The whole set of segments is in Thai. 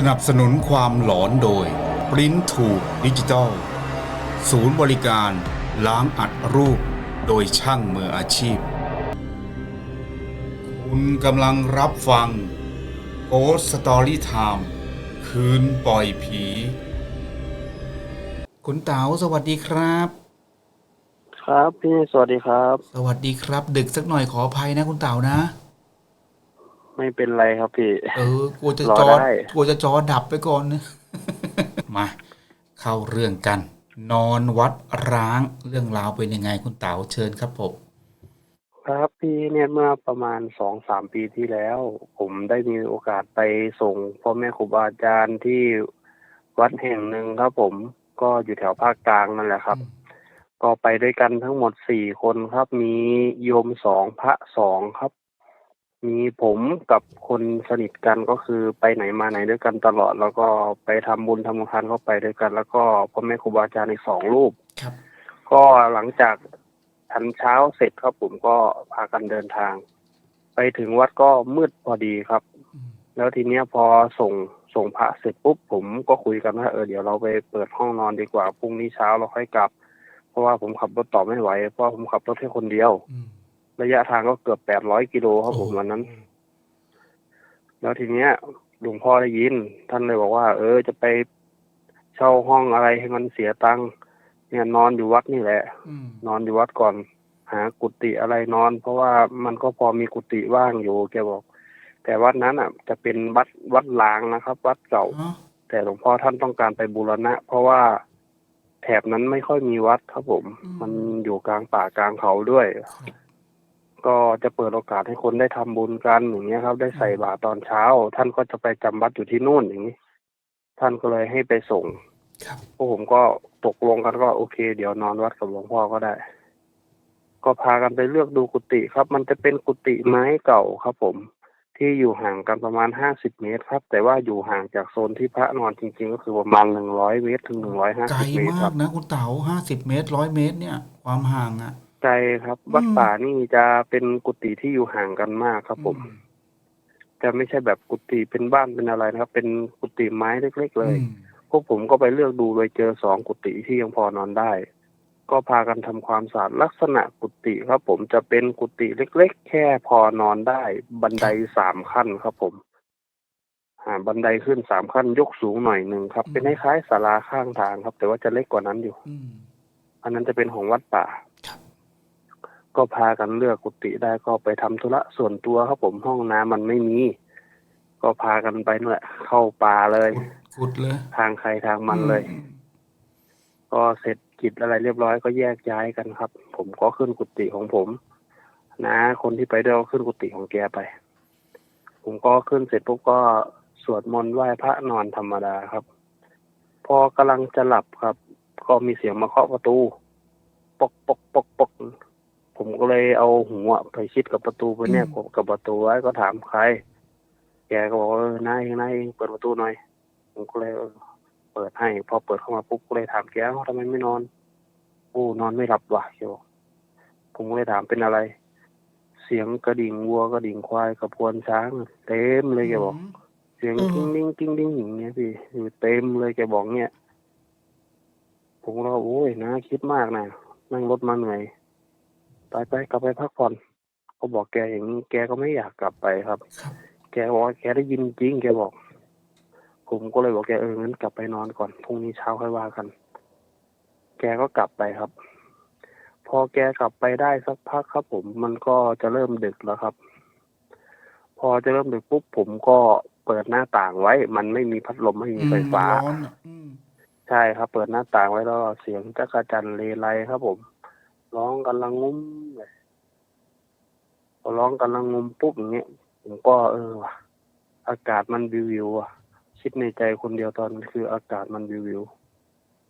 สนับสนุนความหลอนโดย ปริ้นถูกดิจิตอลศูนย์บริการล้างอัดรูป โดยช่างมืออาชีพ คุณกำลังรับฟัง Ghost Story Time คืนปล่อยผี คุณเต๋าสวัสดีครับ ครับ พี่สวัสดีครับ สวัสดีครับ ดึกสักหน่อยขออภัยนะคุณเต๋านะ ไม่เป็นไรครับพี่ เออกลัวจะรอจอได้ กลัวจะจอดับไปก่อนนะ มา เข้าเรื่องกัน นอนวัดร้างเรื่องราวเป็นยังไงคุณเต๋าเชิญครับผม ครับพี่เนี่ยเมื่อประมาณสองสามปีที่แล้ว ผมได้มีโอกาสไปส่งพ่อแม่ครูบาอาจารย์ที่วัดแห่งหนึ่งครับผมก็อยู่แถวภาคกลางนั่นแหละครับก็ไปด้วยกันทั้งหมดสี่คนครับ มีโยมสองพระสองครับ มีผมกับคนสนิทกันก็คือไปไหนมาไหนด้วยกันตลอด แล้วก็ไปทำบุญทำทานเข้าไปด้วยกัน แล้วก็พ่อแม่ครูบาอาจารย์อีกสองรูป ครับ ก็หลังจากทันเช้าเสร็จครับผมก็พากันเดินทาง ไปถึงวัดก็มืดพอดีครับ อืมแล้วทีเนี้ยพอส่งส่งพระเสร็จปุ๊บผมก็คุยกันว่าเออเดี๋ยวเราไปเปิดห้องนอนดีกว่าพรุ่งนี้เช้าเราค่อยกลับ เพราะว่าผมขับรถต่อไม่ไหวเพราะว่าผมขับรถแค่คนเดียว อืม ระยะทางก็เกือบแปดร้อยกิโลครับผมโอ้วันนั้น แล้วทีเนี้ยหลวงพ่อได้ยิน ท่านเลยบอกว่า เออ จะไปเช่าห้องอะไรให้มันเสียตังค์เนี่ยนอนอยู่วัดนี่แหละอืมนอนอยู่วัดก่อน หากุฏิอะไรนอน เพราะว่ามันก็พอมีกุฏิว่างอยู่แกบอก แต่วัดนั้นอะ จะเป็นวัดวัดล้างนะครับ วัดเก่าอ๋อแต่หลวงพ่อท่านต้องการไปบูรณะ เพราะว่าแถบนั้นไม่ค่อยมีวัดครับผม มันอยู่กลางป่ากลางเขาด้วยครับ ก็จะเปิดโอกาสให้คนได้ทำบุญกันอย่างเงี้ยครับ ได้ใส่บาตรตอนเช้า ท่านก็จะไปจำวัดอยู่ที่นู่นอย่างนี้ ท่านก็เลยให้ไปส่งครับพวกผมก็ตกลงกันก็โอเค เดี๋ยวนอนวัดกับหลวงพ่อก็ได้ ก็พากันไปเลือกดูกุฏิครับ มันจะเป็นกุฏิไม้เก่าครับ ผม ที่อยู่ห่างกันประมาณห้าสิบเมตรครับ แต่ว่าอยู่ห่างจากโซนที่พระนอนจริง ๆ ก็คือประมาณหนึ่งร้อยเมตรถึงหนึ่งร้อยห้าไกลสิบเมตรคมารักบนะคุณเต๋าห้าสิบเมตรร้อยเมตรเนี่ย ความห่างอะ ไกลครับ วัดอืมป่านี่จะเป็นกุฏิที่อยู่ห่างกันมากครับผมอืจะไม่ใช่แบบกุฏิเป็นบ้านเป็นอะไรนะครับ เป็นกุฏิไม้เล็ก ๆ เลยอืมพวกผมก็ไปเลือกดูโดยเจอสองกุฏิที่ยังพอนอนได้ ก็พากันทำความสะอาดลักษณะกุฏิครับ ผมจะเป็นกุฏิเล็ก ๆ แค่พอนอนได้ บันไดสามขั้นครับผมอ่าบันไดขึ้นสามขั้นยกสูงหน่อยหนึ่งครับ เป็นคล้ายๆศาลาข้างทางครับ แต่ว่าจะเล็กกว่านั้นอยู่อืมอันนั้นจะเป็นของวัดป่าครับ ก็พากันเลือกกุฏิได้ก็ไปทำธุระส่วนตัวครับผมห้องน้ำมันไม่มี ก็พากันไปนั่นแหละเข้าป่าเลยขุดเลยทางใครทางมันเลยอืมก็เสร็จกิจอะไรเรียบร้อยก็แยกย้ายกันครับ ผมก็ขึ้นกุฏิของผม นะ คนที่ไปด้วยก็ขึ้นกุฏิของแกไป ผมก็ขึ้นเสร็จปุ๊บก็สวดมนต์ไหว้พระนอนธรรมดาครับ พอกำลังจะหลับครับ ก็มีเสียงมาเคาะประตู ปกปกปกปก ผมก็เลยเอาหัวไปชิดกับประตูไปเนี่ยผมกับประตูไว้ก็ถามใคร แกก็บอกว่าเออนายเองนายเองเปิดประตูหน่อย ผมก็เลยเออเปิดให้ พอเปิดเข้ามาปุ๊บก็เลยถามแกว่าทำไมไม่นอนโอ้นอนไม่หลับว่ะแกบอกผมก็เลยถามเป็นอะไร เสียงกระดิ่งวัวกระดิ่งควายกระพวนช้างเต็มเลยแกบอกเสียงเออ กิ้งดิ้งกิ้งดิ้งอย่างเงี้ยพี่อยู่เต็มเลยแกบอกเงี้ยผมก็โอ้ยนะคิดมากนะนั่งรถมาเหนื่อย ไปไปกลับไปพักผ่อนก็บอกแกอย่างนี้ แกก็ไม่อยากกลับไปครับ ครับ แกบอกว่าแกได้ยินจริง แกบอก ผมก็เลยบอกแกเอองั้นกลับไปนอนก่อนพรุ่งนี้เช้าค่อยว่ากัน แกก็กลับไปครับ พอแกกลับไปได้สักพักครับ ผมมันก็จะเริ่มดึกแล้วครับ พอจะเริ่มดึกปุ๊บผมก็เปิดหน้าต่างไว้ มันไม่มีพัดลมไม่มีไฟฟ้า อืมร้อนอะอืมใช่ครับ เปิดหน้าต่างไว้แล้วเสียงจักรจันทร์เลไลครับผม ร้องกันละงุ้มเลยพอร้องกันละงุ้มปุ๊บอย่างเงี้ยผมก็เออว่ะอากาศมันวิววิวๆอะคิดในใจคนเดียวตอนนั้นคืออากาศมันวิววิว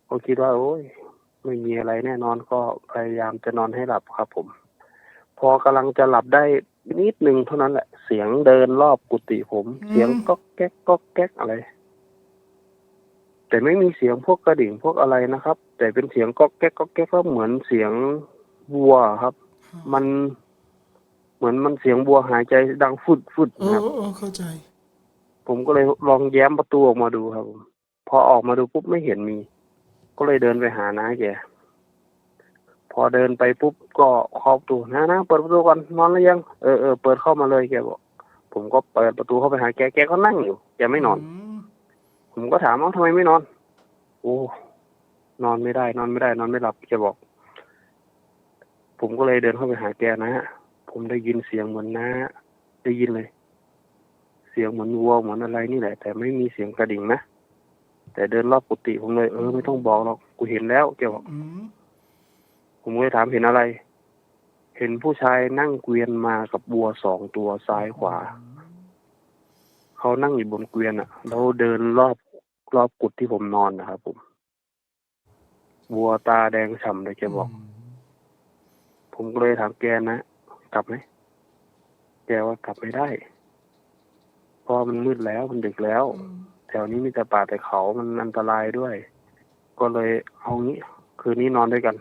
ก็คิดว่า โอ้ยไม่มีอะไรแน่นอนก็พยายามจะนอนให้หลับครับ ผม พอกำลังจะหลับได้นิดนึงเท่านั้นแหละ เสียงเดินรอบกุฏิผม เสียงก๊อกแก๊กก๊อกแก๊กอะไร แต่ไม่มีเสียงพวกกระดิ่งพวกอะไรนะครับ แต่เป็นเสียงก๊อกแก๊กก๊อกแก๊กก็เหมือนเสียงวัวครับ มันเหมือนมันเสียงวัวหายใจดังฟุดฟุดเอนะคอรับเออเข้าใจพผมก็เลยลองแย้มประตูออกมาดูครับผมพอออกมาดูปุ๊บไม่เห็นมี ก็เลยเดินไปหาน้าแกพอเดินไปปุ๊บก็เคาะประตูนะนะเปิดประตูก่อนนอนหรือยังเออเออเปิดเข้ามาเลยแกบอกผมก็เปิดประตูเข้าไปหาแกแกก็นั่งอยู่แกไม่นอนมผมก็ถามว่าทำไมไม่นอน โอ้ นอนไม่ได้ นอนไม่ได้ นอนไม่หลับแกบอก ผมก็เลยเดินเข้าไปหาแกนะผมได้ยินเสียงเหมือนนะได้ยินเลย เสียงเหมือนวัวเหมือนอะไรนี่แหละ แต่ไม่มีเสียงกระดิ่งนะแต่เดินรอบกุฏิผมเลย เออไม่ต้องบอกหรอกกูเห็นแล้วแกบอกอืมผมก็เลยถามเห็นอะไร เห็นผู้ชายนั่งเกวียนมากับวัวสองตัวซ้ายขวาเขานั่งอยู่บนเกวียนอะแล้วเดินรอบรอบกุฏที่ผมนอนนะครับผม วัวตาแดงฉ่ำเลยแกบอก ผมก็เลยถามแกนะ กลับไหมแกว่ากลับไม่ได้ เพราะมันมืดแล้วมันดึกแล้ว แถวนี้มีแต่ป่าแต่เขามันอันตรายด้วย ก็เลยเอางี้ คืนนี้นอนด้วยกัน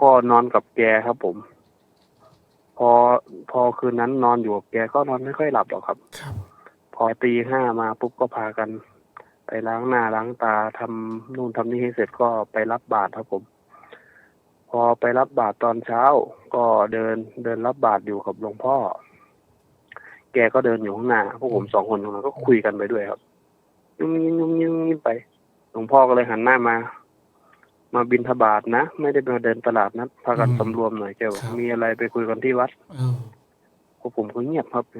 ก็นอนกับแกครับผม พอพอคืนนั้นนอนอยู่กับแกก็นอนไม่ค่อยหลับหรอกครับ ครับ พอตีห้ามาปุ๊บก็พากัน ไปล้างหน้าล้างตาทำนู่นทำนี่ให้เสร็จก็ไปรับบาตรครับผม พอไปรับบาตรตอนเช้า ก็เดินเดินรับบาตรอยู่กับหลวงพ่อ แกก็เดินอยู่ข้างหน้าพวกผมสองคนตรงนั้นก็คุยกันไปด้วยครับยุ่งยิ้มยุ่งยิ้มยิ้มไป หลวงพ่อก็เลยหันหน้ามา มาบินทบาทนะ ไม่ได้มาเดินตลาดนะพากันสำรวมหน่อยแกบอกมีอะไรไปคุยกันที่วัดเออพวกผมก็เงียบครับพ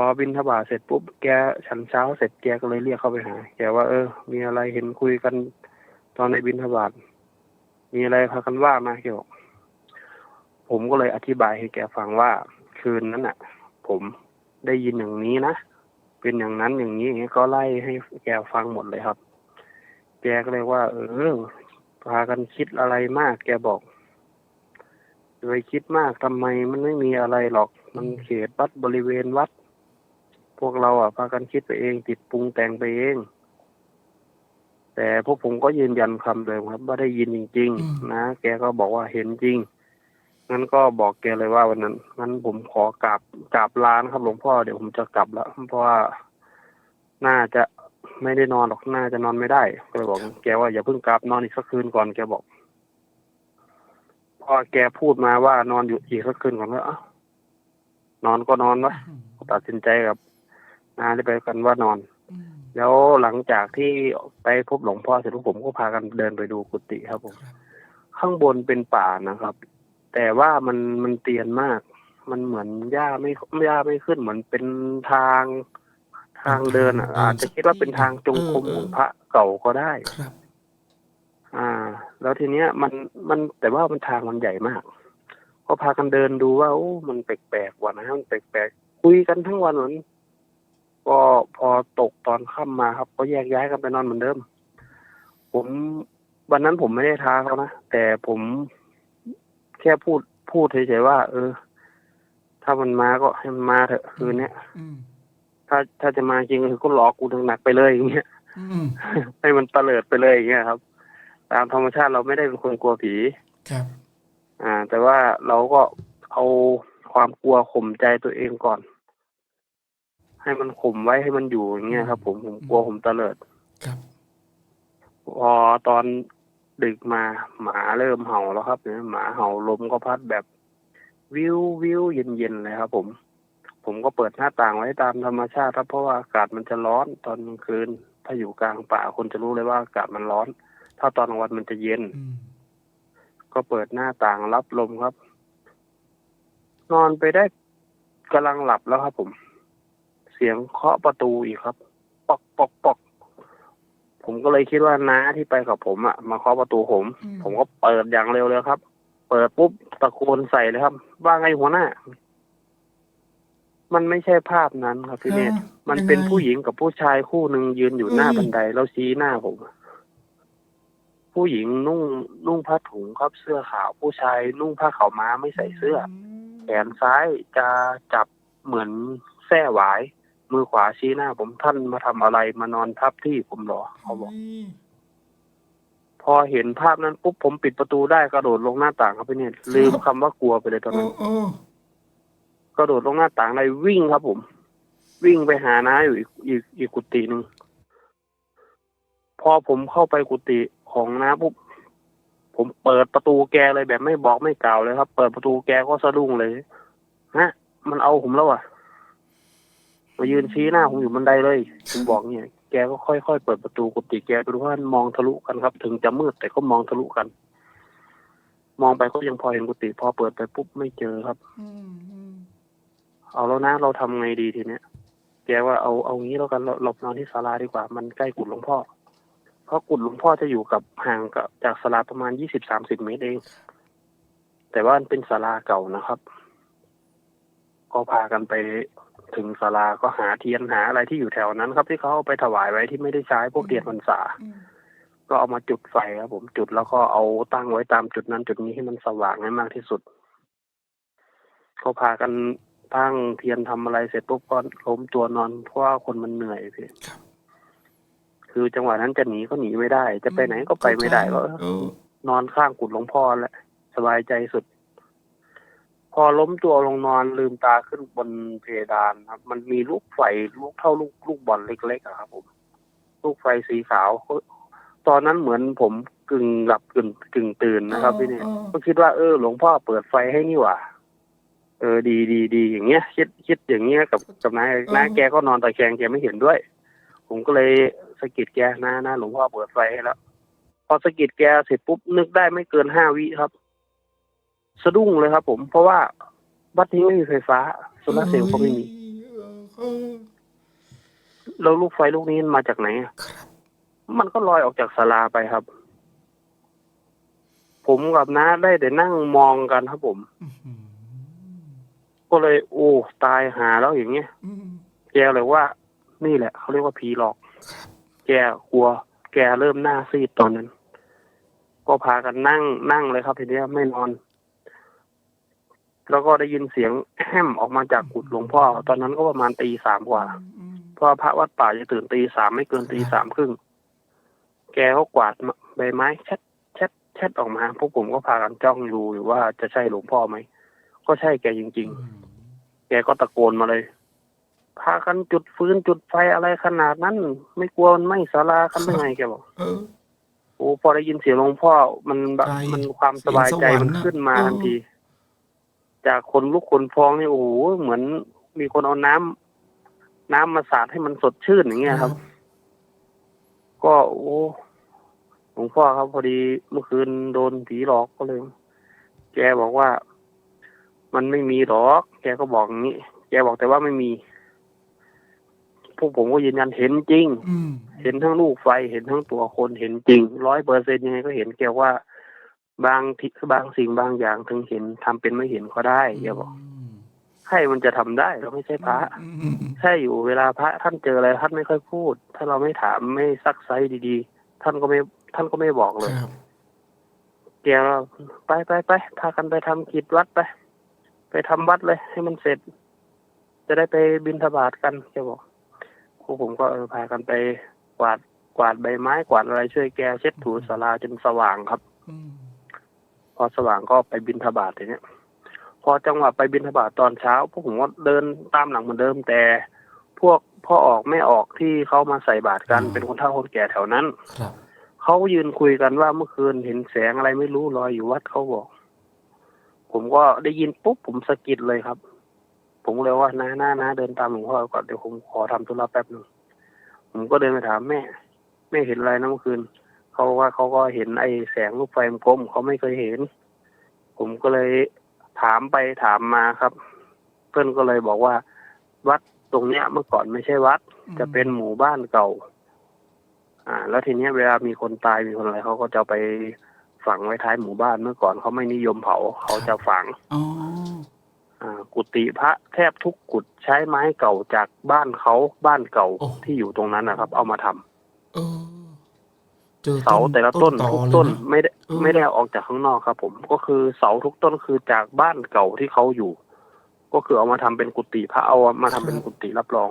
อบินทบาทเสร็จปุ๊บแกฉันเช้าเสร็จแกก็เลยเรียกเข้าไปหาแกว่าเออ มีอะไรเห็นคุยกันตอนในบินทบาทมีอะไรพากันว่ามาแกบอกผมก็เลยอธิบายให้แกฟังว่าคืนนั้นน่ะ ผมได้ยินอย่างนี้นะเป็นอย่างนั้นอย่างนี้อย่างนี้ก็ไล่ให้แกฟังหมดเลยครับ แกก็เลยว่า เออพากันคิดอะไรมาก แกบอกไปคิดมากทำไมมันไม่มีอะไรหรอก มันเขตวัดบริเวณวัด วกเราอะพากันคิดไปเองติดปรุงแต่งไปเอง แต่พวกผมก็ยืนยันคำเดิมครับ ว่าได้ยินจริง ๆ นะแกก็บอกว่าเห็นจริงงั้นก็บอกแกเลยว่าวันนั้นงั้นผมขอกราบกราบลานะครับหลวงพ่อเดี๋ยวผมจะกลับแล้วเพราะว่าน่าจะไม่ได้นอนหรอกน่าจะนอนไม่ได้ก็เลยบอก แกว่าอย่าเพิ่งกลับนอนอีกสักคืนก่อนแกบอกพอแกพูดมาว่านอนอยู่อีกสักคืนก่อนก็เอ้านอนก็นอนวะตัดสินใจกับ นาได้ไปกันว่านอนอืมแล้วหลังจากที่ไปพบหลวงพ่อเสร็จพวกผมก็พากันเดินไปดูกุฏิครับผมครับข้างบนเป็นป่านะครับ แต่ว่ามันมันเตียนมาก มันเหมือนหญ้าไม่หญ้าไม่ขึ้นเหมือนเป็นทางทางเดินอะอาจจะคิดว่าเป็นทางจงกรมของพระเก่าก็ได้ครับ อ่า แล้วทีเนี้ยมันมันแต่ว่ามันทางมันใหญ่มาก ก็พากันเดินดูว่าโอ้ มันแปลกๆว่ะนะมันแปลกๆคุยกันทั้งวันเหมือน ก็พอตกตอนค่ำมาครับ ก็แยกย้ายกันไปนอนเหมือนเดิม ผมวันนั้นผมไม่ได้ท้าเขานะ แต่ผมแค่พูดพูดเฉยๆว่า เออ ถ้ามันมาก็ให้มันมาเถอะคืนเนี้ยอืมถ้าถ้าจะมาจริงก็คือก็หลอกกูหนักๆไปเลยอย่างเงี้ยอืมให้มันเตลิดไปเลยอย่างเงี้ยครับ ตามธรรมชาติเราไม่ได้เป็นคนกลัวผีครับ อ่า แต่ว่าเราก็เอาความกลัวข่มใจตัวเองก่อน ให้มันข่มไว้ให้มันอยู่อย่างเงี้ยครับ ผมผมกลัวผมเตลิดครับพอตอนดึกมาหมาเริ่มเห่าแล้วครับเนี่ยหมาเห่าลมก็พัดแบบ วิววิวเย็นเย็นๆเลยครับ ผม ผมก็เปิดหน้าต่างไว้ตามธรรมชาติครับเพราะว่าอากาศมันจะร้อนตอนกลางคืน ถ้าอยู่กลางป่าคนจะรู้เลยว่าอากาศมันร้อน ถ้าตอนกลางวันมันจะเย็นอืมก็เปิดหน้าต่างรับลมครับ นอนไปได้กำลังหลับแล้วครับผม เสียงเคาะประตูอีกครับ ปอกปอกปอกผมก็เลยคิดว่าน้าที่ไปกับผมอะมาเคาะประตูผม อืม ผมก็เปิดอย่างเร็วเลยครับ เปิดปุ๊บตะโกนใส่เลยครับ ว่าไงหัวหน้า มันไม่ใช่ภาพนั้นครับพี่เนตรมันเป็นผู้หญิงกับผู้ชายคู่หนึ่งยืนอยู่หน้าบันไดแล้วชี้หน้าผม ผู้หญิงนุ่งนุ่งผ้าถุงครับเสื้อขาว ผู้ชายนุ่งผ้าขาวม้าไม่ใส่เสื้อ แขนซ้ายจะจับเหมือนแส้หวาย มือขวาชี้หน้า ผมท่านมาทำอะไรมานอนทับที่ผมเหรอเขาบอกพอเห็นภาพนั้นปุ๊บผมปิดประตูได้กระโดดลงหน้าต่างครับพี่เนตรลืมคำว่ากลัวไปเลยตอนโอ้นั้น โอ้กระโดดลงหน้าต่างเลยวิ่งครับผม วิ่งไปหาน้าอยู่อีกอีกอีกกุฏิหนึ่งพอผมเข้าไปกุฏิของน้าปุ๊บผมเปิดประตูแกเลยแบบไม่บอกไม่กล่าวเลยครับ เปิดประตูแกก็สะดุ้งเลยฮะมันเอาผมแล้วอะ มายืนชี้หน้าผมอยู่บันไดเลย ผมบอกเนี่ย แกก็ค่อยๆเปิดประตูกุฏิแกดูว่ามันมองทะลุกันครับ ถึงจะมืดแต่ก็มองทะลุกัน มองไปก็ยังพอเห็นกุฏิพอเปิดไปปุ๊บไม่เจอครับอืมอืมเอาแล้วนะเราทำไงดีทีเนี้ยแกว่าเอาเอางี้แล้วกันเราเรานอนที่ศาลาดีกว่า มันใกล้กุฏหลวงพ่อ เพราะกุฏหลวงพ่อจะอยู่กับห่างกับจากศาลาประมาณยี่สิบสามสิบเมตรเอง แต่ว่ามันเป็นศาลาเก่านะครับ ก็พากันไป ถึงศาลาก็หาเทียนหาอะไรที่อยู่แถวนั้นครับที่เขาเอาไปถวายไว้ที่ไม่ได้ใช้พวกเทียนพรรษาอืมก็เอามาจุดไฟครับผมจุดแล้วก็เอาตั้งไว้ตามจุดนั้นจุดนี้ให้มันสว่างให้มากที่สุดก็พากันตั้งเทียนทำอะไรเสร็จปุ๊บก็ล้มตัวนอนเพราะว่าคนมันเหนื่อยพี่ครับคือจังหวะนั้นจะหนีก็หนีไม่ได้ จะไปไหนก็ไปไม่ได้ก็เออนอนข้างกุดหลวงพ่อแหละสบายใจสุด พอล้มตัวลงนอนลืมตาขึ้นบนเพดานครับ มันมีลูกไฟลูกเท่าลูกลูกบอลเล็กๆอะครับ ผม ลูกไฟสีขาว ตอนนั้นเหมือนผมกึ่งหลับกึ่งกึ่งตื่นนะครับพี่เนี่ยอ๋อก็คิดว่าเออหลวงพ่อเปิดไฟให้นี่หว่าเออดีดีดีอย่างเงี้ย คิดคิดอย่างเงี้ยกับกับน้าน้าแกก็นอนตะแคงแกไม่เห็นด้วย ผมก็เลยสะกิดแกนะนะหลวงพ่อเปิดไฟให้แล้ว พอสะกิดแกเสร็จปุ๊บนึกได้ไม่เกินห้าวิครับ สะดุ้งเลยครับ ผม เพราะว่าวัดนี้ไม่มีไฟฟ้าโซลาร์เซลล์ก็ไม่มีเออแล้วลูกไฟลูกนี้มันมาจากไหนอะครับมันก็ลอยออกจากศาลาไปครับ ผมกับน้าได้แต่นั่งมองกันครับผมอื้อหือก็เลย โอ้ตายหาแล้วอย่างเงี้ยอืมแกเลยว่า นี่แหละเขาเรียกว่าผีหลอก แกกลัว แกเริ่มหน้าซีดตอนนั้น ก็พากันนั่งนั่งเลยครับทีเนี้ยไม่นอน แล้วก็ได้ยินเสียงแฮมออกมาจากกุฏหลวงพ่อ ตอนนั้นก็ประมาณตีสามกว่าอืมเพราะว่าพระวัดป่าจะตื่นตีสามไม่เกินตีสามครึ่ง แกก็กวาดใบไม้แชดแชดแชดออกมา พวกผมก็พากันจ้องดูอยู่ว่าจะใช่หลวงพ่อไหม ก็ใช่แกจริง ๆ แกก็ตะโกนมาเลย พากันจุดฟืนจุดไฟอะไรขนาดนั้น ไม่กลัวมันไหม่ศาลากันได้ไงแกบอกเออโอ้พอได้ยินเสียงหลวงพ่อมันแบบใจมันความสบายใจเสียงสวรรค์มันน่ะขึ้นมาเออทันที จากคนลุกคนพองนี่โอ้โหเหมือนมีคนเอาน้ำน้ำมาสาดให้มันสดชื่นอย่างเงี้ยครับ ก็โอ้หลวงพ่อครับ พอดีเมื่อคืนโดนผีหลอกก็เลย แกบอกว่า มันไม่มีหรอก แกก็บอกอย่างนี้แกบอกแต่ว่าไม่มี พวกผมก็ยืนยันเห็นจริงอืมเห็นทั้งลูกไฟเห็นทั้งตัวคนเห็นจริงร้อยเปอร์เซ็นยังไงก็เห็นแกว่า บางทีบางสิ่งบางอย่างถึงเห็นทำเป็นไม่เห็นก็ได้แกบอกใครมันจะทำได้เราไม่ใช่พระอืมอืมอืมใช่อยู่เวลาพระท่านเจออะไรท่านไม่ค่อยพูด ถ้าเราไม่ถามไม่ซักไซดีๆ ท่านก็ไม่ ท่านก็ไม่บอกเลยครับแกก็ไปไปไปพากันไปทำกิจวัดไป ไปทำวัดเลย ให้มันเสร็จ จะได้ไปบิณฑบาตกันแกบอกพวกผมก็เออพากันไปกวาดกวาดใบไม้กวาดอะไรช่วยแกเช็ดถูศาลาจนสว่างครับ อืม พอสว่างก็ไปบิณฑบาตทีเนี้ย พอจังหวะไปบิณฑบาตตอนเช้า พวกผมก็เดินตามหลังเหมือนเดิมแต่ พวกพ่อออกแม่ออกที่เขามาใส่บาตรกันเป็นคนเฒ่าคนแก่แถวนั้นครับเขายืนคุยกันว่าเมื่อคืนเห็นแสงอะไรไม่รู้ลอยอยู่วัดเขาบอก ผมก็ได้ยินปุ๊บผมสะกิดเลยครับ ผมเลยว่าน้าน้าน้าเดินตามหลวงพ่อก่อนเดี๋ยวผมขอทำธุระแป๊บหนึงผมก็เดินไปถามแม่ แม่เห็นอะไรนะเมื่อคืน เขาว่าเขาก็เห็นไอ้แสงลูกไฟมันกลมเขาไม่เคยเห็น ผมก็เลยถามไปถามมาครับ เพื่อนก็เลยบอกว่า วัดตรงเนี้ยเมื่อก่อนไม่ใช่วัด จะเป็นหมู่บ้านเก่า อ่า แล้วทีเนี้ยเวลามีคนตายมีคนอะไรเขาก็จะเอาไปฝังไว้ท้ายหมู่บ้านเมื่อก่อนเขาไม่นิยมเผาเขาจะฝังอ๋ออ่ากุฏิพระแทบทุกกุฏใช้ไม้เก่าจากบ้านเขาบ้านเก่าที่อยู่ตรงนั้นนะครับ เอามาทำเออ เจอเสาแต่ละต้นตอทุกเลยต้นนะไม่ได้เออ ไม่ได้เอาออกจากข้างนอกครับ ผมก็คือเสาทุกต้นคือจากบ้านเก่าที่เขาอยู่ ก็คือเอามาทำเป็นกุฏิพระเอามาทำเป็นกุฏิรับรอง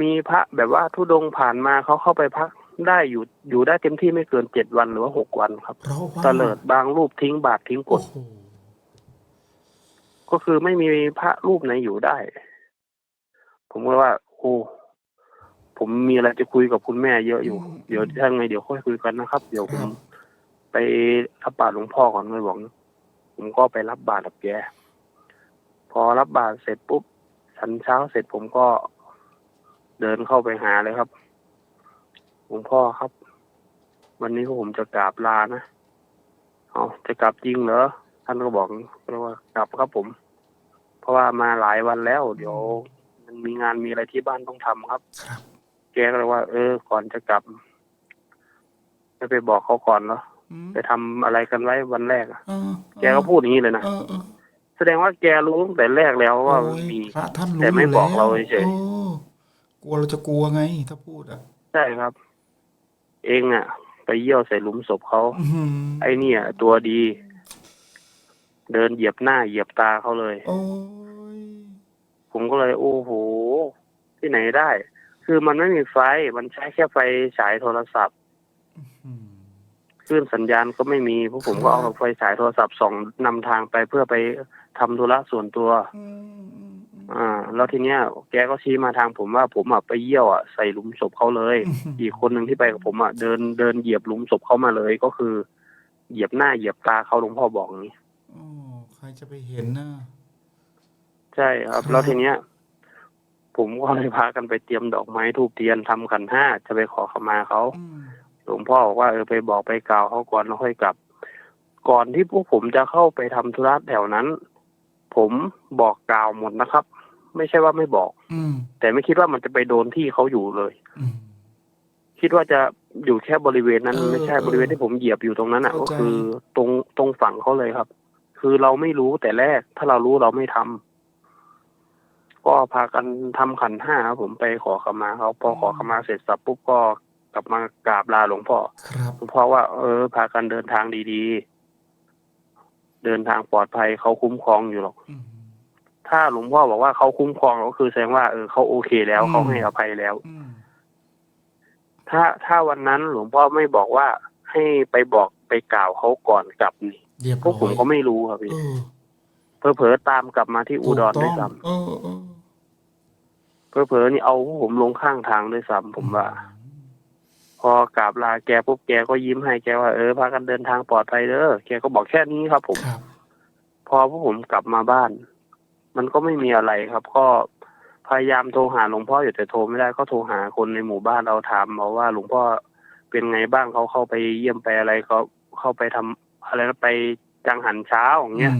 มีพระแบบว่าทุดงค์ผ่านมาเขาเข้าไปพักได้อยู่อยู่ได้เต็มที่ไม่เกินเจ็ดวันหรือว่าหกวันครับเพราะว่าตะเลิดบางรูปทิ้งบาททิ้งกโอ้ฎโหก็คือไม่มีพระรูปไหนอยู่ได้ ผมก็ว่า โอ้ ผมมีอะไรจะคุยกับคุณแม่เยอะอยู่อืมเดี๋ยวถ้าไงเดี๋ยวค่อยคุยกันนะครับ เดี๋ยวผครัมบไปรับบาตรหลวงพ่อก่อนเลยบอกผมก็ไปรับบาตรกับแกพอรับบาตรเสร็จปุ๊บฉันเช้าเสร็จผมก็เดินเข้าไปหาเลยครับหลวงพ่อครับ วันนี้พวกผมจะกราบลานะเอาจะกลับจริงเหรอท่านก็บอกก็ว่ากลับครับผม เพราะว่ามาหลายวันแล้ว เดี๋ยวมันมีงานมีอะไรที่บ้านต้องทำครับครับ แกก็เลยว่า เออ ก่อนจะกลับไม่ไปบอกเขาก่อนเหรออืมไปทำอะไรกันไว้วันแรกอะเออแกก็พูดอย่างนี้เลยนะเออเออแสดงว่าแกรู้ตั้งแต่แรกแล้วว่ามันโอ้ยมีพระท่านรู้แต่ไม่ยู่บอกแล้วเราเฉยโอ้กลัวเราจะกลัวไง ถ้าพูดอะใช่ครับ เองอะ ไปเยี่ยวใส่หลุมศพเขาอื้อหือไอ้เนี่ยตัวดี เดินเหยียบหน้าเหยียบตาเขาเลยโอ้ยผมก็เลย โอ้โห ที่ไหนได้ คือมันไม่มีไฟ มันใช้แค่ไฟฉายโทรศัพท์อืมคลื่นสัญญาณก็ไม่มีพวกผมก็เอาไฟฉายโทรศัพท์ส่องนำทางไปเพื่อไปทำธุระส่วนตัวอืมอืมอืมอ่า แล้วทีเนี้ย แกก็ชี้มาทางผมว่าผมอะไปเยี่ยวอะใส่หลุมศพเขาเลย อีกคนหนึ่งที่ไปกับผมอะเดินเดินเหยียบหลุมศพเขามาเลยก็คือ เหยียบหน้าเหยียบตาเขาหลวงพ่อบอกอย่างนี้โอ้ใครจะไปเห็นนะใช่ครับครับแล้วทีเนี้ย ผมก็เลยพากันไปเตรียมดอกไม้ทูบเทียนทำขันห้าจะไปขอขมาเขาอืมหลวงพ่อบอกว่าเออไปบอกไปกล่าวเขาก่อนแล้วค่อยกลับ ก่อนที่พวกผมจะเข้าไปทำธุระแถวนั้น ผมบอกกล่าวหมดนะครับ ไม่ใช่ว่าไม่บอก อืมแต่ไม่คิดว่ามันจะไปโดนที่เขาอยู่เลยอืมคิดว่าจะอยู่แค่บริเวณนั้นเออไม่ใช่เออบริเวณที่ผมเหยียบอยู่ตรงนั้นอะเข้าก็ใจคือตรงตรงฝั่งเขาเลยครับ คือเราไม่รู้แต่แรกถ้าเรารู้เราไม่ทำ ก็พากันทำขันห้าครับผมไปขอขมาเขาพอขอขมาเสร็จสับปุ๊บก็กลับมากราบลาหลวงพ่อครับหลวงพ่อว่า เออ พากันเดินทางดีๆ เดินทางปลอดภัยเขาคุ้มครองอยู่หรอกอืมถ้าหลวงพ่อบอกว่าเขาคุ้มครองก็คือแสดงว่าเออเขาโอเคแล้วอืมเขาให้อภัยแล้วอืมถ้าถ้าวันนั้นหลวงพ่อไม่บอกว่าให้ไปบอกไปกล่าวเขาก่อนกลับนี่เรียบพร้วอกผมยก็ไม่รู้ครับพี่เออเผลอๆตามกลับมาที่อุดรถูด้วยกต้ซ้อง เออเออำเผลอๆนี่เอาพวกผมลงข้างทางด้วยซ้ำผมว่า พอกราบลาแกปุ๊บแกก็ยิ้มให้แกว่าเออพากันเดินทางปลอดภัยเด้อแกก็บอกแค่นี้ครับ ผมครับพอพวกผมกลับมาบ้าน มันก็ไม่มีอะไรครับ ก็พยายามโทรหาหลวงพ่ออยู่แต่โทรไม่ได้ก็โทรหาคนในหมู่บ้านเราถามมาว่าหลวงพ่อเป็นไงบ้างเขาเข้าไปเยี่ยมไปอะไรเขาเข้าไปทำอะไรนะไปจังหันเช้าอย่างเงี้ยม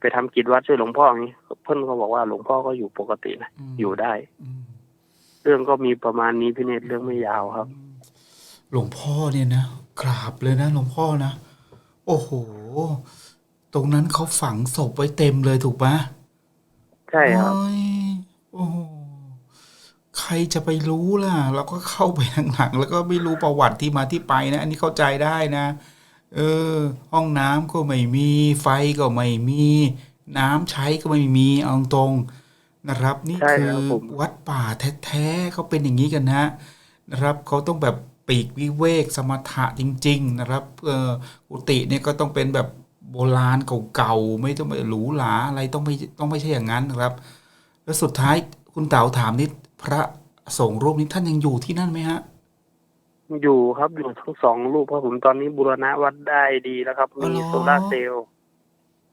ไปทำกิจวัดช่วยหลวงพ่ออย่างนี้ เพื่อนเขาบอกว่าหลวงพ่อก็อยู่ปกตินะมอยู่ได้อืมเรื่องก็มีประมาณนี้พี่เนตรเรื่องไม่ยาวครับ หลวงพ่อเนี่ยนะกราบเลยนะหลวงพ่อนะโอ้โห ตรงนั้นเขาฝังศพไว้เต็มเลยถูกปะใช่ครับโอ้ยโอ้โหใครจะไปรู้ล่ะ เราก็เข้าไปทางหลังแล้วก็ไม่รู้ประวัติที่มาที่ไปนะ อันนี้เข้าใจได้นะ เออ ห้องน้ำก็ไม่มีไฟก็ไม่มี น้ำใช้ก็ไม่มีเอาตรงๆนะครับ นี่ใช่คืครัอบผมวัดป่าแท้ๆเขาเป็นอย่างนี้กันนะนะครับเขาต้องแบบปีกวิเวกสมถะจริง ๆ นะครับเออกุฏิเนี่ยก็ต้องเป็นแบบโบราณเก่าๆไม่ต้องไปหรูหราอะไรต้องไม่ต้องไม่ใช่อย่างนั้นนะครับ แล้วสุดท้ายคุณเต๋าถามนิดพระสงฆ์รูปนี้ท่านยังอยู่ที่นั่นไหมฮะ อยู่ครับอยู่ทั้งสองรูปเพราะผมตอนนี้บูรณะวัดได้ดีแล้วครับอ๋อมีเหรอโซลาร์เซลล์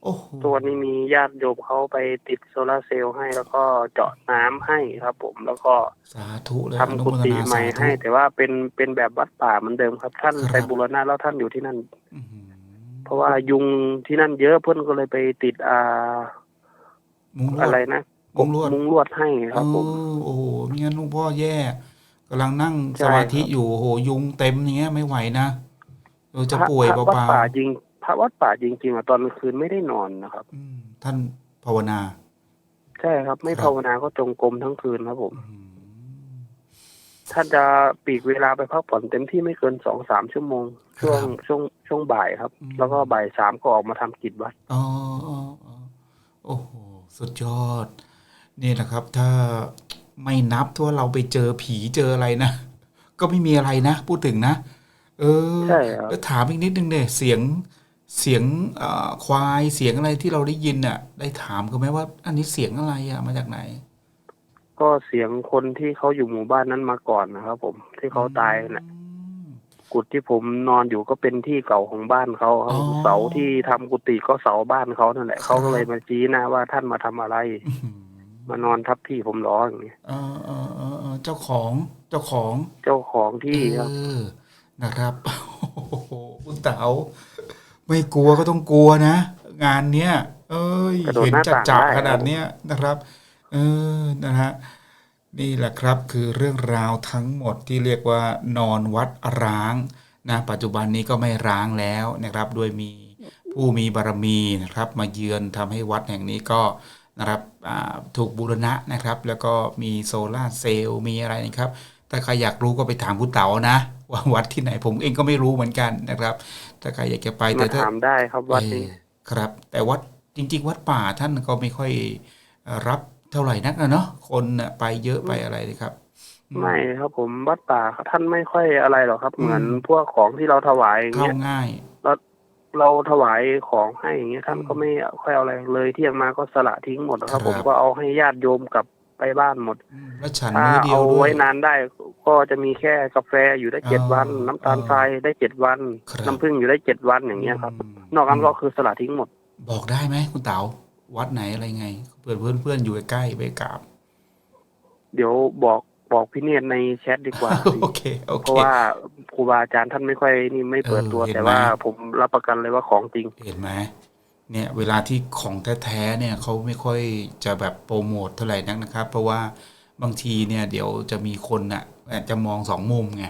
โอ้โหตัวนี้มีญาติโยมเขาไปติดโซลาร์เซลล์ให้แล้วก็เจาะน้ำให้ครับ ผมแล้วก็สาธุเลยทำกุฏิใหม่ให้ แต่ว่าเป็นเป็นแบบวัดป่าเหมือนเดิมครับ ท่านครับ ไปบูรณะแล้วท่านอยู่ที่นั่น อื้อหือเพราะว่ายุงที่นั่นเยอะเพื่อนก็เลยไปติดอ่ามุงลวดอะไรนะมุงลวด มุงลวดให้ครับ ผมเออโอ้โหไม่งั้นหลุงพ่อแย่กำลังนั่งใช่สมาธิครับ อยู่โอ้โหยุงเต็มอย่างเงี้ยไม่ไหวนะเออจะพระป่วยพระเปวัดล่าป่าจริงพ ระวัดป่าจริงๆอะตอนกลางคืนไม่ได้นอนนะครับๆอืมท่านภาวนา ใช่ครับ ไม่ครับ ภาวนาก็จงกรมทั้งคืนครับผมอืม ท่านจะปีกเวลาไปพักผ่อนเต็มที่ไม่เกินสองสามชั่วโมง ช่วงช่วงช่วงบ่ายครับแล้วก็บ่ายสามก็ออกมาทำกิจวัดอ๋ออ๋ออ๋อโอ้โห สุดยอด นี่นะครับ ถ้าไม่นับที่ว่าเราไปเจอผีเจออะไรนะ ก็ไม่มีอะไรนะ พูดถึงนะ เออ ใช่ครับ แล้วถามอีกนิดนึงเนี่ยเสียง เสียงเอ่อควายเสียงอะไรที่เราได้ยินน่ะ ได้ถามกันไหมว่า อันนี้เสียงอะไรอะมาจากไหน ก็เสียงคนที่เขาอยู่หมู่บ้านนั้นมาก่อนนะครับ ผมที่เขาตายนะอืมกุฏิที่ผมนอนอยู่ก็เป็นที่เก่าของบ้านเขาครับอ๋อ เสาที่ทำกุฏิก็เสาบ้านเขานั่นแหละครับเขาก็เลยมาชี้หน้าว่าท่านมาทำอะไร อื้อหือมานอนทับที่ผมร้ออย่างนี้เออเออเออเออเจ้าของเจ้าของ เจ้าของที่ครับ เออนะครับ โอ้โหคุณเต๋า ไม่กลัวก็ต้องกลัวนะ งานเนี้ย เอ้ยกระโดดเห็นหน้าจัดต่างจ่าได้ขนาดเนี้ยนะครับ เออนะฮะนี่แหละครับคือเรื่องราวทั้งหมดที่เรียกว่านอนวัดร้างนะปัจจุบันนี้ก็ไม่ร้างแล้วนะครับ ด้วยมีผู้มีบารมีนะครับ มาเยือนทำให้วัดแห่งนี้ก็นะครับอ่าถูกบูรณะนะครับ แล้วก็มีโซลาร์เซลล์มีอะไรนะครับถ้าใครอยากรู้ก็ไปถามคุณเต๋านะว่าวัดที่ไหนผมเองก็ไม่รู้เหมือนกันนะครับ ถ้าใครอยากจะไปมาแต่ถ้าถามได้ครับวัดนี้ เออครับ แต่วัดจริง ๆ วัดป่าท่านก็ไม่ค่อยเอ่อรับเท่าไหร่นักนะเนาะคนน่ะไปเยอะไปอะไรเลยครับอืไม่ครับผมวัดป่าท่านไม่ค่อยอะไรหรอกครับเหมือนพวกของที่เราถวายอย่างเข้าเงี้ยง่ายเราถวายของให้อย่างเงี้ยท่านก็ไม่ค่อยเอาอะไรเลยเที่ยงมาก็สละทิ้งหมดนะครับครับผมก็เอาให้ญาติโยมกลับ ไปบ้านหมดอืมแล้วฉันถ้ามื้อเดียเอาวด้วไว้ย นานได้ก็จะมีแค่กาแฟอยู่ได้เจ็ดอ๋อวัน น้ำตาลทรายได้เจ็ดวัน ครับ น้ำผึ้งอยู่ได้เจ็ดวันอย่างเงี้ยครับ มนอกนั้นก็คือสละทิ้งหมด บอกได้ไหมคุณเต๋าวัดไหนอะไรไงเพื่อนเพื่อนเพื่อนๆอยู่ใกล้ๆไปกราบเดี๋ยวบอกบอกพี่เนตรในแชทดีกว่า โอเคโอเพเค ราะว่าครูบาอาจารย์ท่านไม่ค่อยนี่ไม่เปิดตัวเออเห็นแต่ว่าไหมผมรับประกันเลยว่าของจริง เห็นไหม เนี่ยเวลาที่ของแท้ๆเนี่ยเขาไม่ค่อยจะแบบโปรโมทเท่าไหร่นักนะครับ เพราะว่าบางทีเนี่ยเดี๋ยวจะมีคนอะอาจจะมองสองมุมไง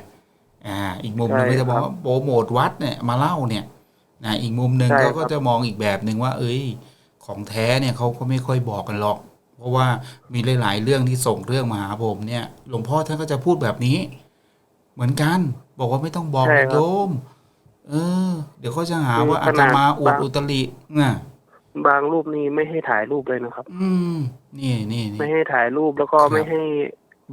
อ่าอีกมุมหนึงใช่ก็จะมองครับว่าโปรโมทวัดเนี่ยมาเล่าเนี่ยนะอีกมุมหนึ่งใช่เขาก็ครับจะมองอีกแบบหนึ่งว่า เอ้ย ของแท้เนี่ยเขาก็ไม่ค่อยบอกกันหรอก เพราะว่ามีหลาย ๆ เรื่องที่ส่งเรื่องมาหาผมเนี่ยหลวงพ่อท่านก็จะพูดแบบนี้ เหมือนกัน บอกว่าไม่ต้องบอกใช่นะครับโยม เออ เดี๋ยวเขาจะหาว่าคืออาขตนาดมาอวดบางอุตริน่ะบางรูปนี้ไม่ให้ถ่ายรูปเลยนะครับ อืม นี่นี่นี่ไม่ให้ถ่ายรูปแล้วก็ครับไม่ให้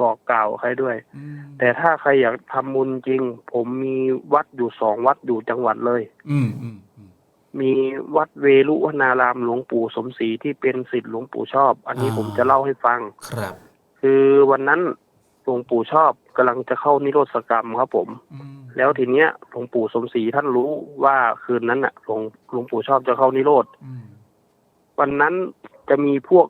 บอกกล่าวใครด้วยอืมแต่ถ้าใครอยากทำบุญจริง ผมมีวัดอยู่สองวัดอยู่จังหวัดเลยอืมอืมอืมมีวัดเวลุวนารามหลวงปู่สมศรีที่เป็นศิษย์หลวงปู่ชอบ อันนี้อ่าผมจะเล่าให้ฟัง ครับ คือวันนั้น หลวงปู่ชอบกำลังจะเข้านิโรธกรรมครับผมอืมแล้วทีเนี้ยหลวงปู่สมศรีท่านรู้ว่าคืนนั้นน่ะหลวงหลวงปู่ชอบจะเข้านิโรธอืมวันนั้นจะมีพวก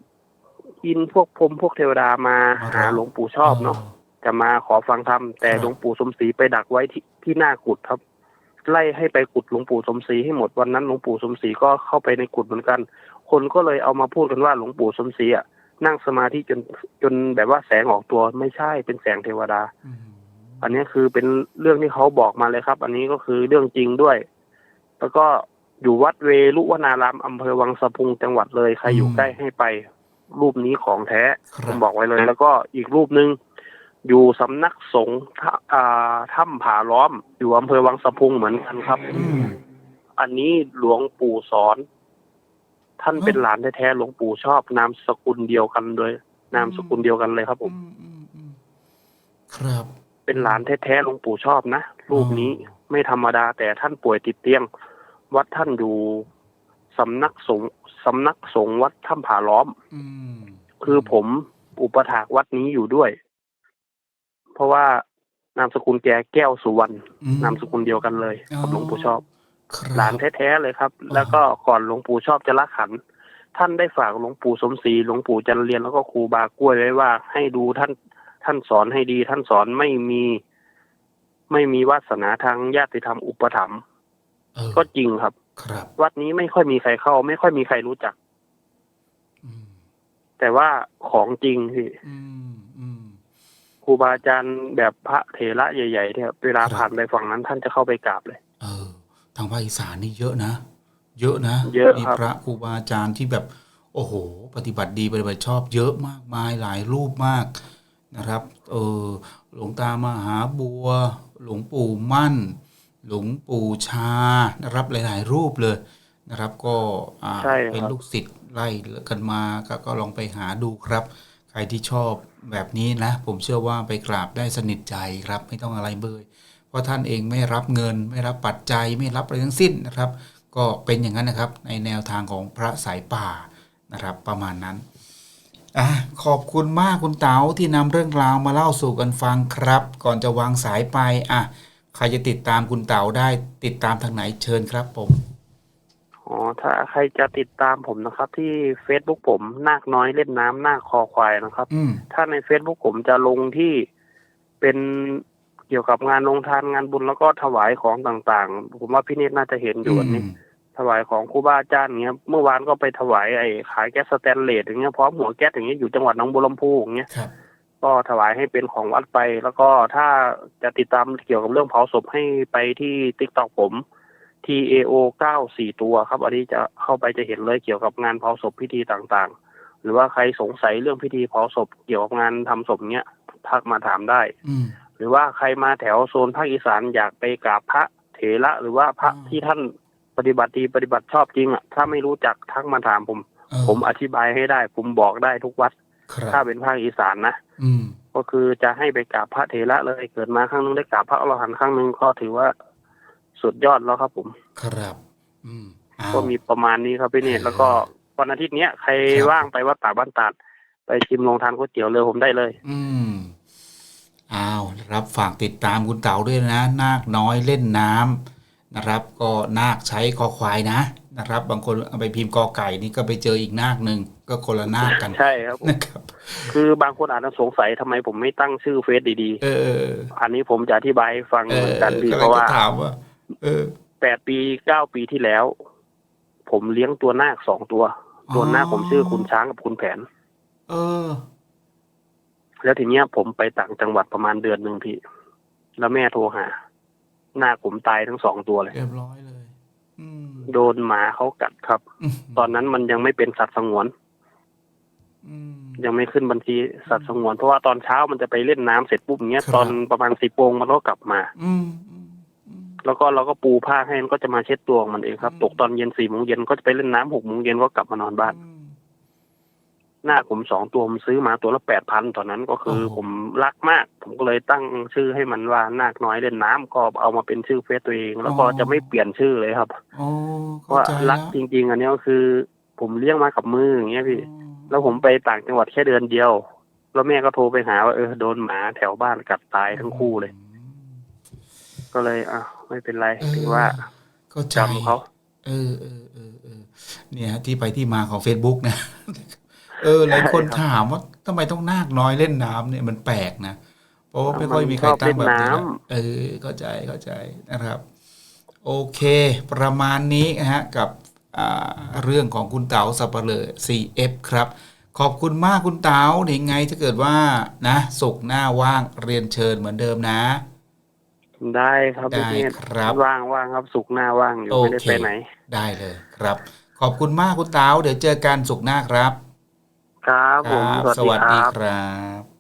อินพวกพรหมพวกเทวดามาหาหลวงปู่ชอบเนาะจะมาขอฟังธรรมแต่ครับหลวงปู่สมศรีไปดักไว้ที่ที่หน้ากุฏครับ ไล่ให้ไปกุฏหลวงปู่สมศรีให้หมดวันนั้นหลวงปู่สมศรีก็เข้าไปในกุฏเหมือนกัน คนก็เลยเอามาพูดกันว่าหลวงปู่สมศรีอะ นั่งสมาธิจนจนแบบว่าแสงออกตัวไม่ใช่เป็นแสงเทวดาอืมอันนี้คือเป็นเรื่องที่เขาบอกมาเลยครับ อันนี้ก็คือเรื่องจริงด้วย แล้วก็อยู่วัดเวลุวนารามอำเภอวังสะพุงจังหวัดเลยใครอยู่ใกล้ให้ไป รูปนี้ของแท้คผรับมบอกไว้เลย แล้วก็อีกรูปหนึ่งอยู่สำนักสงฆ์ท่าอ่าถ้ำผาล้อม อยู่อำเภอวังสะพุงเหมือนกันครับอืมอันนี้หลวงปู่สอน ท่านอ๋อเป็นหลานแท้ๆหลวงปู่ชอบนามสกุลเดียวกันเลยนามสกุลเดียวกันเลยครับ ผม อืมอืมอืมครับ เป็นหลานแท้ๆหลวงปู่ชอบนะรูปนี้อ๋อไม่ธรรมดา แต่ท่านป่วยติดเตียง วัดท่านอยู่สำนักสงฆ์สำนักสงฆ์วัดถ้ำผาล้อม อืมคือผมอุปถากวัดนี้อยู่ด้วย เพราะว่านามสกุลแกแก้วสุวรรณอืมนามสกุลเดียวกันเลยกับหลวงปู่ชอบครับ หลานแท้ๆเลยครับ แล้วก็ก่อนหลวงปู่ชอบจะละขัน ท่านได้ฝากหลวงปู่สมศรีหลวงปู่จันเรียนแล้วก็ครูบากล้วยไว้ว่า ให้ดูท่านท่านสอนให้ดี ท่านสอนไม่มี ไม่มีวาสนาทางญาติธรรมอุปถัมภ์เออก็จริงครับ ครับ วัดนี้ไม่ค่อยมีใครเข้า ไม่ค่อยมีใครรู้จักอืมแต่ว่าของจริงพี่อืมอืมครูบาอาจารย์แบบพระเถระใหญ่ๆเนี่ยเวลาครับผ่านไปฝั่งนั้นท่านจะเข้าไปกราบเลยเออ ทางภาคอีสานนี่เยอะนะ เยอะนะเยอะมีครับ พระครูบาอาจารย์ที่แบบ โอ้โห ปฏิบัติดีปฏิบัติชอบเยอะมากมายหลายรูปมากนะครับ เออหลวงตามหาบัว หลวงปู่มั่น หลวงปู่ชานะครับหลาย ๆ รูปเลยนะครับ ก็อ่าใช่ครับ เป็นลูกศิษย์ไล่กันมาก็ก็ลองไปหาดูครับ ใครที่ชอบแบบนี้นะ ผมเชื่อว่าไปกราบได้สนิทใจครับ ไม่ต้องอะไรเบยเพ ราะท่านเองไม่รับเงิน ไม่รับปัจจัยไม่รับอะไรทั้งสิ้นนะครับ ก็เป็นอย่างนั้นนะครับในแนวทางของพระสายป่านะครับ ประมาณนั้นอะขอบคุณมากคุณเต๋าที่นำเรื่องราวมาเล่าสู่กันฟังครับ ก่อนจะวางสายไปอะใครจะติดตามคุณเต๋าได้ติดตามทางไหนเชิญครับผมอ๋อถ้าใครจะติดตามผมนะครับ ที่ Facebook ผมนาคน้อยเล่นน้ำนาคคอควายนะครับอืมถ้าใน Facebook ผมจะลงที่เป็น เกี่ยวกับงานลงทานงานบุญแล้วก็ถวายของต่างๆ ผมว่าพี่เนตรน่าจะเห็นอยู่อันนี้ถวายของครูบาอาจารย์อย่างเงี้ยเมื่อวานก็ไปถวายไอ้ขายแก๊สสแตนเลสอย่างเงี้ยพร้อมหัวแก๊สอย่างเงี้ยอยู่จังหวัดหนองบัวลำพูอย่างเงี้ยครับก็ถวายให้เป็นของวัดไป แล้วก็ถ้าจะติดตามเกี่ยวกับเรื่องเผาศพให้ไปที่ติ๊กต็อกผม TAO 94ตัวครับ อันนี้จะเข้าไปจะเห็นเลยเกี่ยวกับงานเผาศพพิธีต่างๆ หรือว่าใครสงสัยเรื่องพิธีเผาศพเกี่ยวกับงานทำศพเนี้ยทักมาถามได้ อืม หรือว่าใครมาแถวโซนภาคอีสานอยากไปกราบพระเถระหรือว่าพระอืมที่ท่านปฏิบัติดีปฏิบัติชอบจริงอะถ้าไม่รู้จักทักมาถามผม เออผมอธิบายให้ได้ ผมบอกได้ทุกวัดครับถ้าเป็นภาคอีสานนะอืม ก็คือจะให้ไปกราบพระเถระเลยเกิดมาครั้งนึงได้กราบพระอรหันต์ครั้งหนึ่งก็ถือว่าสุดยอดแล้วครับผม ครับ อืมเอา ก็มีประมาณนี้ครับพี่เนตรเออแล้วก็วันอาทิตย์เนี้ยใครครับ ว่างไปวัดตากบ้านตาด ไปชิมลงทานก๋วยเตี๋ยวเลยผมได้เลย อืม อ้าวรับฝากติดตามคุณเต๋าด้วยนะ นาคน้อยเล่นน้ำนะครับ ก็นาคใช้คอควายนะนะครับ บางคนเอาไปพิมพ์กอไก่นี่ก็ไปเจออีกนาคหนึ่งก็คนละนาคกันใช่ครับผมนะครับ คือบางคนอาจจะสงสัยทำไมผมไม่ตั้งชื่อเฟซดีเออๆอันนี้ผมจะอธิบายให้ฟังเอเหอมือนกันพี่ก็เพเลยราะก็ว่าถามว่า เออแปดปีเก้าปีที่แล้ว ผมเลี้ยงตัวนาคสองตัวอ๋อตัวนาคผมชื่อคุณช้างกับคุณแผน เออ แล้วทีเนี้ยผมไปต่างจังหวัดประมาณเดือนหนึ่งพี่ แล้วแม่โทรหา หน้าผมตายทั้งสองตัวเลย เรียบร้อยเลย อืมโดนหมาเขากัดครับมตอนนั้นมันยังไม่เป็นสัตว์สงวน อืม ยังไม่ขึ้นบัญชีสัตว์สงวน เพราะว่าตอนเช้ามันจะไปเล่นน้ำเสร็จปุ๊บอย่างเงี้ยครับ ตอนประมาณสิบโมงมันก็กลับมา อืมอืมอืม แล้วก็เราก็ปูผ้าให้มันก็จะมาเช็ดตัวของมันเองครับ อืม ตกตอนเย็นสี่โมงเย็นก็จะไปเล่นน้ำหกโมงเย็นก็กลับมานอนบ้าน อืม หน้าผมสองตัวผมซื้อมาตัวละแปดพันตอนนั้นก็คือโอ้โหผมรักมาก ผมก็เลยตั้งชื่อให้มันว่านาคน้อยเล่นน้ำก็เอามาเป็นชื่อเฟซตัวเอง แล้วก็จะไม่เปลี่ยนชื่อเลยครับโอ้เข้าว่าใจรัแล้กวจริง ๆ อันนี้ก็คือ ผมเลี้ยงมากับมืออย่างเงี้ยพี่อ๋อแล้วผมไปต่างจังหวัดแค่เดือนเดียว แล้วแม่ก็โทรไปหาว่าเออโดนหมาแถวบ้านกัดตายทั้งคู่เลยอืมก็เลยอะไม่เป็นไรเออถือว่าเข้าใจจำเขา เออเออเออเออเนี่ยที่ไปที่มาของ Facebook นะ เออหลายคนใช่ครับถามว่าทำไมต้องนาคน้อยเล่นน้ำเนี่ยมันแปลกนะเพราะว่าไม่ค่อยมีใครตั้งแบบนี้นะเออเข้าใจเข้าใจนะครับ โอเค ประมาณนี้นะฮะกับอ่าเรื่องของคุณเต๋าสับเปลอ CF ครับ ขอบคุณมากคุณเต๋าเดี๋ยวยังไงถ้าเกิดว่านะสุกร์หน้าว่างเรียนเชิญเหมือนเดิมนะได้ครับได้พี่เนตครับว่างว่างครับสุกร์หน้าว่างอยู่โอไม่ได้เคไปไหน ได้เลยครับ ขอบคุณมากคุณเต๋าเดี๋ยวเจอกันสุกร์หน้าครับ ครับผมครับสวัสดีคดีรับครับ